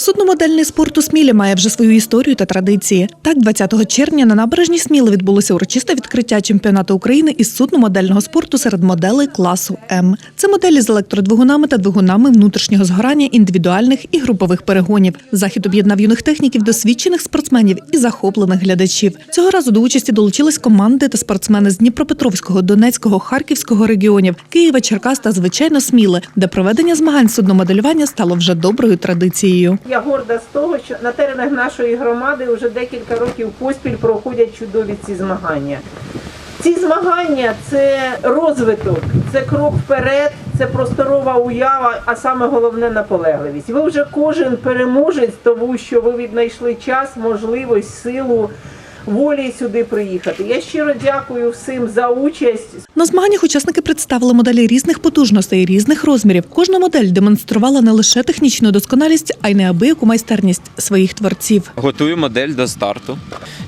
Судномодельний спорт у Смілі має вже свою історію та традиції. Так, 20 червня на набережній Сміли відбулося урочисте відкриття чемпіонату України із судномодельного спорту серед моделей класу М. Це моделі з електродвигунами та двигунами внутрішнього згорання індивідуальних і групових перегонів. Захід об'єднав юних техніків, досвідчених спортсменів і захоплених глядачів. Цього разу до участі долучились команди та спортсмени з Дніпропетровського, Донецького, Харківського регіонів, Києва, Черкас та звичайно Сміли, де проведення змагань судномоделювання стало вже доброю традицією. Я горда з того, що на теренах нашої громади вже декілька років поспіль проходять чудові ці змагання. Ці змагання це розвиток, це крок вперед, це просторова уява, а саме головне наполегливість. Ви вже кожен переможець, тому що ви віднайшли час, можливість, силу. Волі сюди приїхати. Я щиро дякую всім за участь. На змаганнях учасники представили моделі різних потужностей, різних розмірів. Кожна модель демонструвала не лише технічну досконалість, а й неабияку майстерність своїх творців. Готую модель до старту.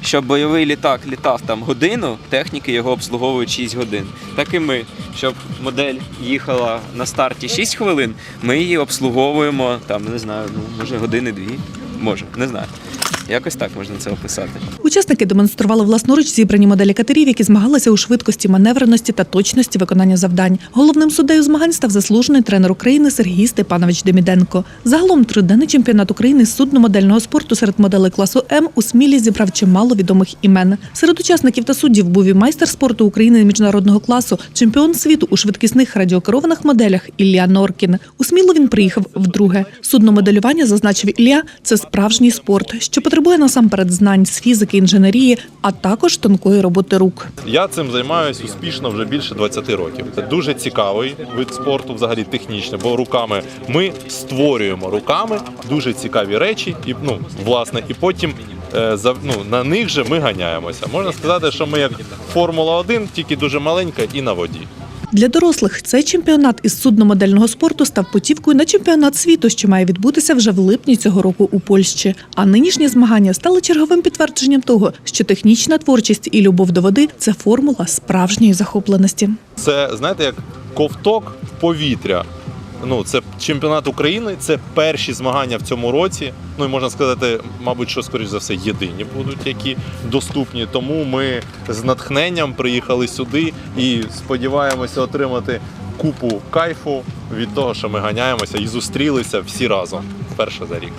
Щоб бойовий літак літав там годину, техніки його обслуговують 6 годин. Так і ми. Щоб модель їхала на старті 6 хвилин, ми її обслуговуємо там, не знаю, ну може години-дві. Може, не знаю. Якось так можна це описати. Учасники демонстрували власноруч зібрані моделі катерів, які змагалися у швидкості, маневреності та точності виконання завдань. Головним суддею змагань став заслужений тренер України Сергій Степанович Деміденко. Загалом триденний чемпіонат України з судномодельного спорту серед моделей класу М у Смілі зібрав чимало відомих імен. Серед учасників та суддів був і майстер спорту України міжнародного класу, чемпіон світу у швидкісних радіокерованих моделях Ілля Норкін. У Смілу він приїхав вдруге. Судномоделювання, зазначив Ілля, це справжній спорт, що потребує насамперед знань з фізики, інженерії, а також тонкої роботи рук. Я цим займаюся успішно вже більше 20 років. Це дуже цікавий вид спорту, взагалі технічний, бо руками ми створюємо руками дуже цікаві речі, і ну власне, і потім е, ну на них же ми ганяємося. Можна сказати, що ми як Формула 1, тільки дуже маленька і на воді. Для дорослих цей чемпіонат із судномодельного спорту став путівкою на чемпіонат світу, що має відбутися вже в липні цього року у Польщі. А нинішні змагання стали черговим підтвердженням того, що технічна творчість і любов до води це формула справжньої захопленості. Це знаєте, як ковток повітря. Ну, це чемпіонат України, це перші змагання в цьому році. Ну і можна сказати, мабуть, що скоріш за все єдині будуть, які доступні. Тому ми з натхненням приїхали сюди і сподіваємося отримати купу кайфу від того, що ми ганяємося і зустрілися всі разом вперше за рік.